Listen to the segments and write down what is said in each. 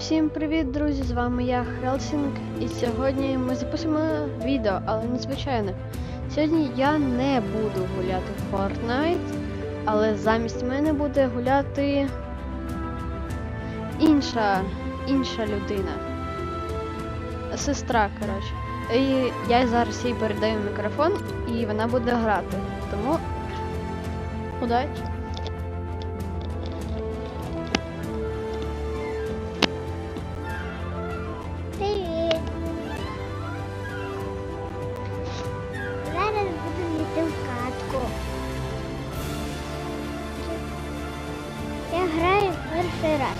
Всім привіт, друзі! З вами я Хелсінг, і сьогодні ми записуємо відео, але незвичайне. Сьогодні я не буду гуляти в Fortnite, але замість мене буде гуляти інша, інша людина. Сестра, коротше. І я зараз їй передаю мікрофон, і вона буде грати. Тому удачі! Перший раз.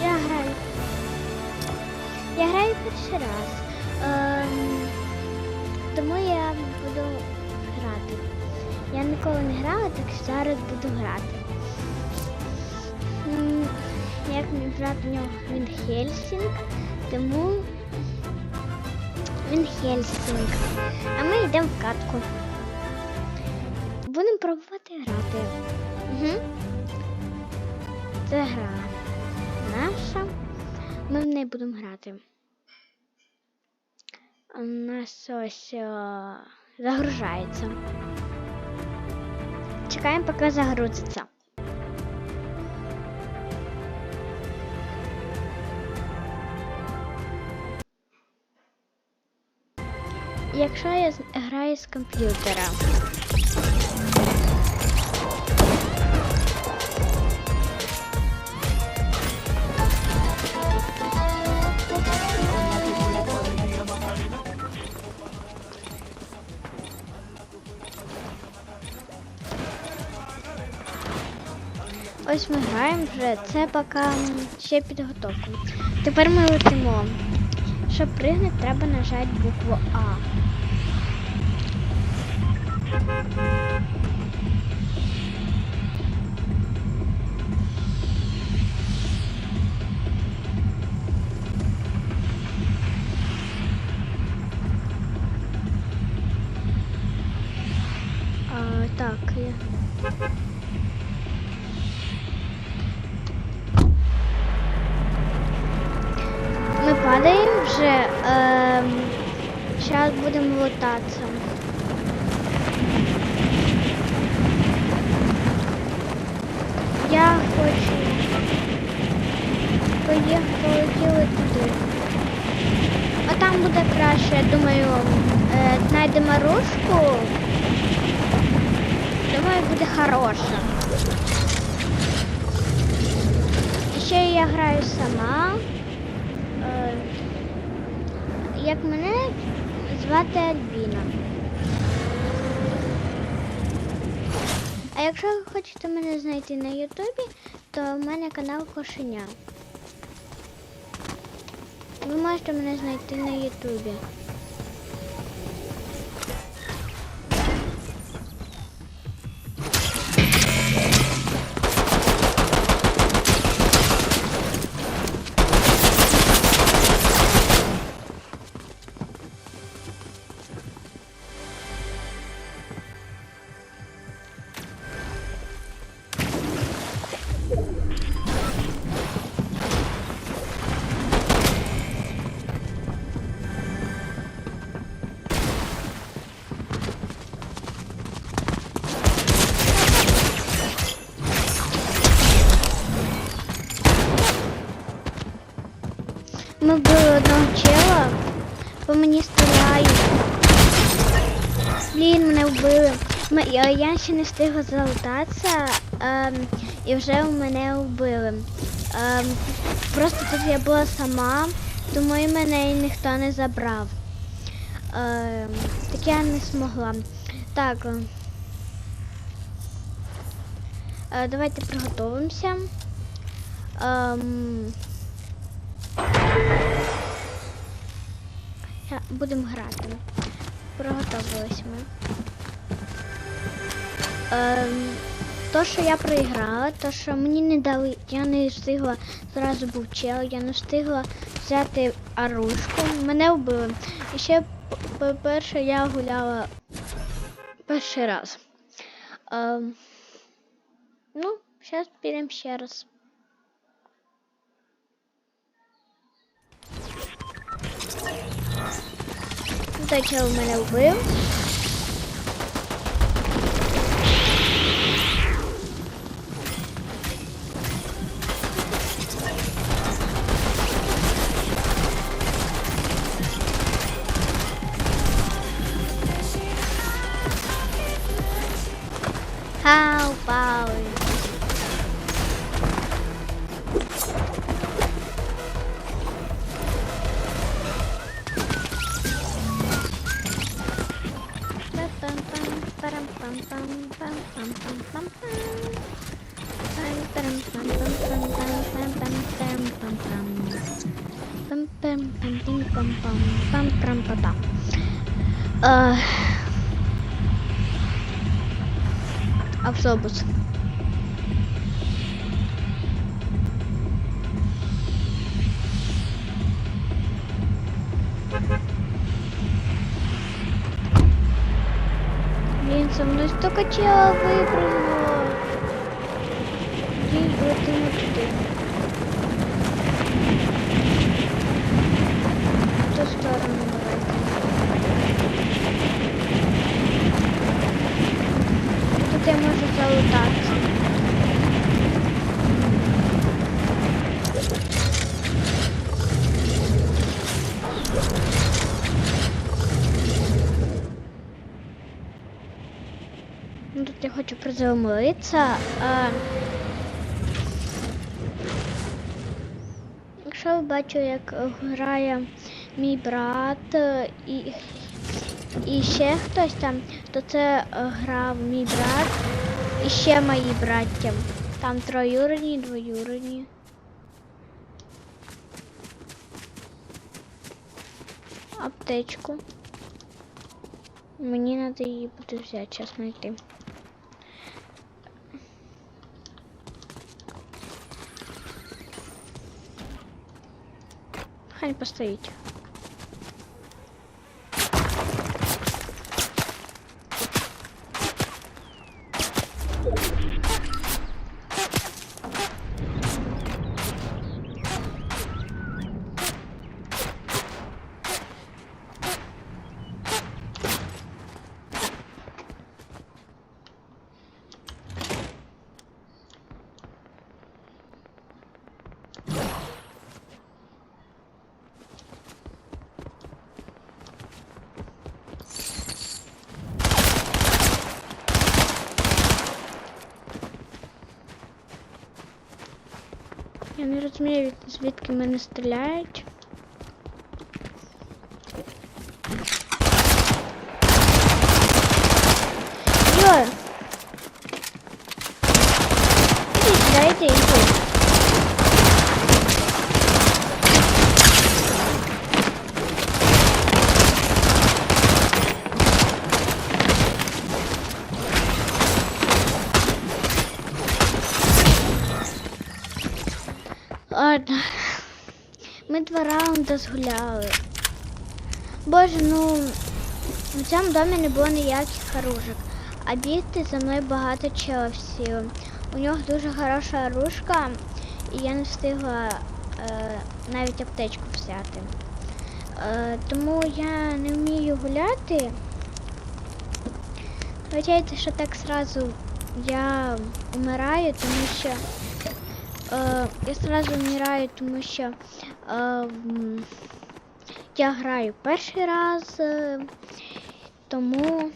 Я граю. Я граю перший раз. Ем, тому я буду грати. Я ніколи не грала, так що зараз буду грати. Як мій брат у нього він Хельсінг, тому він Хельсінг. А ми йдемо в катку. Будемо грати. Угу. Це гра наша. Ми в неї будемо грати. У нас ось о, загружається. Чекаємо, поки загрузиться. Якщо я граю з комп'ютера. Ось ми граємо вже, це поки ще підготовка. Тепер ми летимо. Щоб пригнути, треба нажати букву А. падаємо вже. Ем, будемо летатися. Я хочу поїхати туди. А там буде краще, я думаю, е, знайдемо рушку. Думаю, буде хороша. І ще я граю сама. Як мене звати Альбіна. А якщо ви хочете мене знайти на Ютубі, то в мене канал Кошеня. Ви можете мене знайти на Ютубі. Мені стріляють. Блін, мене вбили. Я, я ще не встигла залутатися, ем, і вже мене вбили. Ем, просто тут я була сама, тому і мене ніхто не забрав. Ем, так я не змогла. Так. Е, давайте приготуємося. Ем, Будемо грати. Приготовились ми. Ем, то, що я проіграла, то, що мені не дали, я не встигла, зразу був чел, я не встигла взяти оружку, мене вбили. І ще, по-перше, я гуляла перший раз. Ем, ну, Зараз підемо ще раз. Той чел мене вбив. How about Автобус. Блин, со мной столько чела выпрыгнуло. Давайте. Тут я можу залутатися. Ну, я хочу приземлитися. А... Якщо бачу, як грає мій брат е, і, і ще хтось там, то це е, грав мій брат і ще мої браття. Там троюродні, двоюродні. Аптечку. Мені треба її буде взяти, час знайти. Хай постоїть. Я не розумію, звідки мене стріляють. Два раунди згуляли. Боже, ну в цьому домі не було ніяких оружок. А бігти за мною багато сіло. У нього дуже хороша оружка, і я не встигла е, навіть аптечку взяти. Е, тому я не вмію гуляти. Вибачайте, що так сразу я вмираю, тому що Е, я сразу вмираю, тому що я граю перший раз, е, тому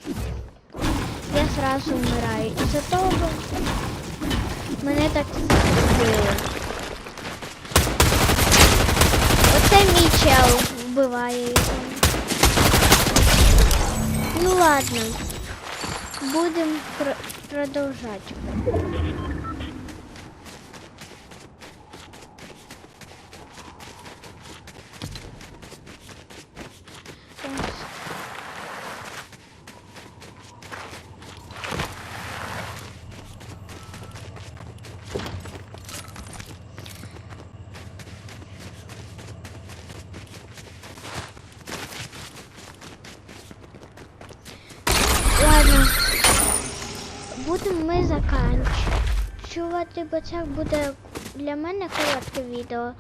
я сразу вмираю. І за того мене так вбили. Оце мій чел вбиває його. Ну ладно, будемо пр- продовжати. Ладно. Будемо ми заканчувати. бо це буде для мене коротке відео.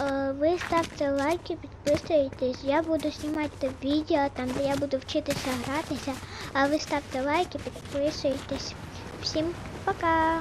Е, Ви ставте лайки, підписуйтесь. Я буду знімати відео там, де я буду вчитися гратися. А ви ставте лайки, підписуйтесь. Всім пока!